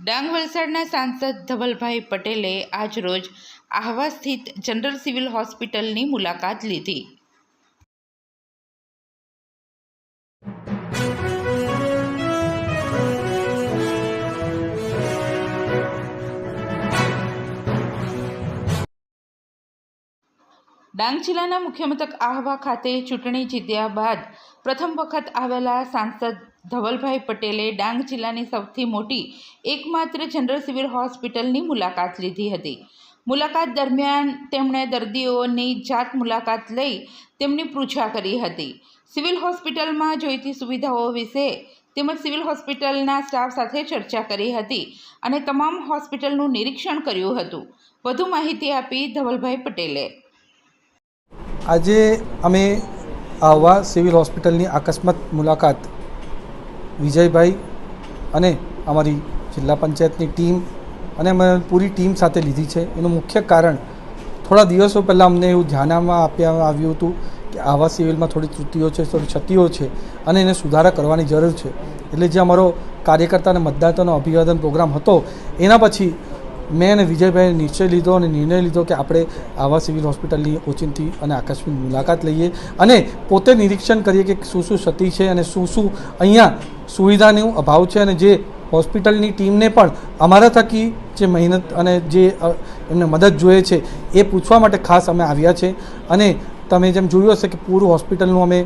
ડાંગ વલસાડના સાંસદ ધવલભાઈ પટેલે આજરોજ આહવા સ્થિત જનરલ સિવિલ હોસ્પિટલની મુલાકાત લીધી. ડાંગ જિલ્લાના મુખ્ય મથક આહવા ખાતે ચૂંટણી જીત્યા બાદ પ્રથમ વખત આવેલા સાંસદ ધવલભાઈ પટેલે ડાંગ જિલ્લાની સૌથી મોટી એકમાત્ર જનરલ સિવિલ હોસ્પિટલની મુલાકાત લીધી હતી. મુલાકાત દરમિયાન તેમણે દર્દીઓની જાત મુલાકાત લઈ તેમની પૂછા કરી હતી. સિવિલ હોસ્પિટલમાં જોઈતી સુવિધાઓ વિશે તેમજ સિવિલ હોસ્પિટલના સ્ટાફ સાથે ચર્ચા કરી હતી અને તમામ હોસ્પિટલનું નિરીક્ષણ કર્યું હતું. વધુ માહિતી આપી ધવલભાઈ પટેલે. આજે અમે આહવા સિવિલ હોસ્પિટલની અકસ્માત મુલાકાત વિજયભાઈ અને અમારી જિલ્લા પંચાયતની ટીમ અને અમે પૂરી ટીમ સાથે લીધી છે. એનું મુખ્ય કારણ થોડા દિવસો પહેલાં અમને એવું ધ્યાનમાં આપ્યા આવ્યું હતું કે આવા સિવિલમાં થોડી ત્રુટિઓ છે, થોડી ક્ષતિઓ છે અને એને સુધારા કરવાની જરૂર છે. એટલે જે અમારો કાર્યકર્તા અને મતદાતાનો અભિવાદન પ્રોગ્રામ હતો, એના પછી મેં અને વિજયભાઈએ નિશ્ચય લીધો અને નિર્ણય લીધો કે આપણે આવા સિવિલ હોસ્પિટલની ઓચિંતી અને આકસ્મિક મુલાકાત લઈએ અને પોતે નિરીક્ષણ કરીએ કે શું શું ક્ષતિ છે અને શું શું અહીંયા સુવિધાનો અભાવ છે અને જે હોસ્પિટલની ટીમને પણ અમારા થકી જે મહેનત અને જે એમને મદદ જોઈએ છે, એ પૂછવા માટે ખાસ અમે આવ્યા છે. અને તમે જેમ જોયું હશે કે પૂરું હોસ્પિટલનું અમે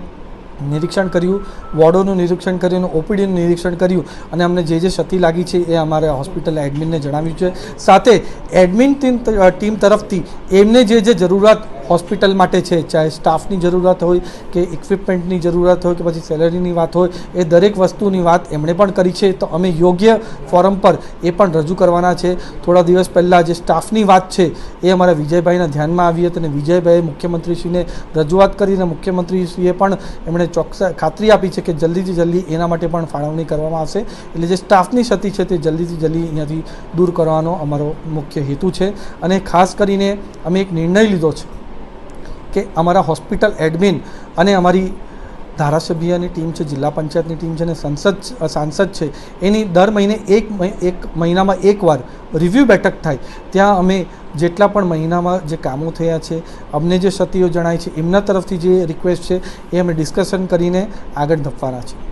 નિરીક્ષણ કર્યું, વોર્ડોનું નિરીક્ષણ કર્યું અને ઓપીડીનું નિરીક્ષણ કર્યું અને અમને જે જે ક્ષતિ લાગી છે એ અમારે હોસ્પિટલ એડમિનને જણાવ્યું છે. સાથે એડમિન ટીમ તરફથી એમને જે જે જરૂરિયાત હોસ્પિટલ માટે છે, ચાહે સ્ટાફની જરૂરત હોય કે ઇક્વિપમેન્ટની જરૂરત હોય કે પછી સેલરીની વાત હોય, એ દરેક વસ્તુની વાત એમણે પણ કરી છે. તો અમે યોગ્ય ફોરમ પર એ પણ રજૂ કરવાના છે. થોડા દિવસ પહેલાં જે સ્ટાફની વાત છે, એ અમારા વિજયભાઈના ધ્યાનમાં આવી હતી અને વિજયભાઈએ મુખ્યમંત્રીશ્રીને રજૂઆત કરીને મુખ્યમંત્રીશ્રીએ પણ એમણે ચોક્કસ ખાતરી આપી છે કે જલ્દીથી જલ્દી એના માટે પણ ફાળવણી કરવામાં આવશે. એટલે જે સ્ટાફની ક્ષતિ છે, તે જલ્દીથી જલ્દી અહીંયાથી દૂર કરવાનો અમારો મુખ્ય હેતુ છે. અને ખાસ કરીને અમે એક નિર્ણય લીધો છે. કે અમારા હોસ્પિટલ એડમિન અને અમારી ધારાસભ્યની ટીમ છે, જિલ્લા પંચાયતની ટીમ છે અને સંસદ સાંસદ છે, એની દર મહિને એક એક મહિનામાં એકવાર રિવ્યૂ બેઠક થાય. ત્યાં અમે જેટલા પણ મહિનામાં જે કામો થયા છે, અમને જે ક્ષતિઓ જણાય છે, એમના તરફથી જે રિક્વેસ્ટ છે, એ અમે ડિસ્કશન કરીને આગળ ધપવાના છે.